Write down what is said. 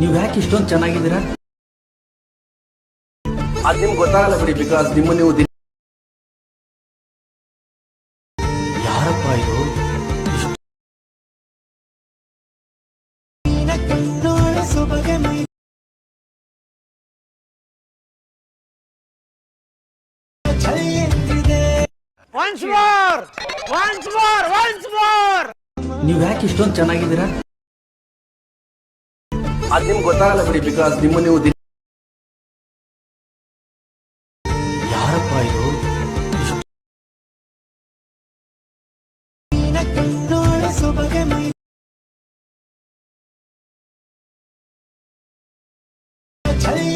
ನೀವ್ ಯಾಕೆ ಇಷ್ಟೊಂದು ಚೆನ್ನಾಗಿದ್ದೀರಾ? ಅದು ನಿಮ್ಗೆ ಗೊತ್ತಾಗಲ್ಲ ಬಿಡಿ ಬಿಕಾಸ್ ನಿಮ್ಮ ನೀವು ದಿನ- ಯಾರಪ್ಪ ಇದು? ನೀವ್ ಯಾಕೆ ಇಷ್ಟೊಂದು ಚೆನ್ನಾಗಿದ್ದೀರಾ? ಅದ್ ನಿಮ್ಗೆ ಗೊತ್ತಾಗಲ್ಲ ಬಿಡಿ ಬಿಕಾಸ್ ನಿಮ್ಮ ನೀವು ದಿನ- ಯಾರಪ್ಪ ಇದು ಇಷ್ಟು- ಛಾಯೆ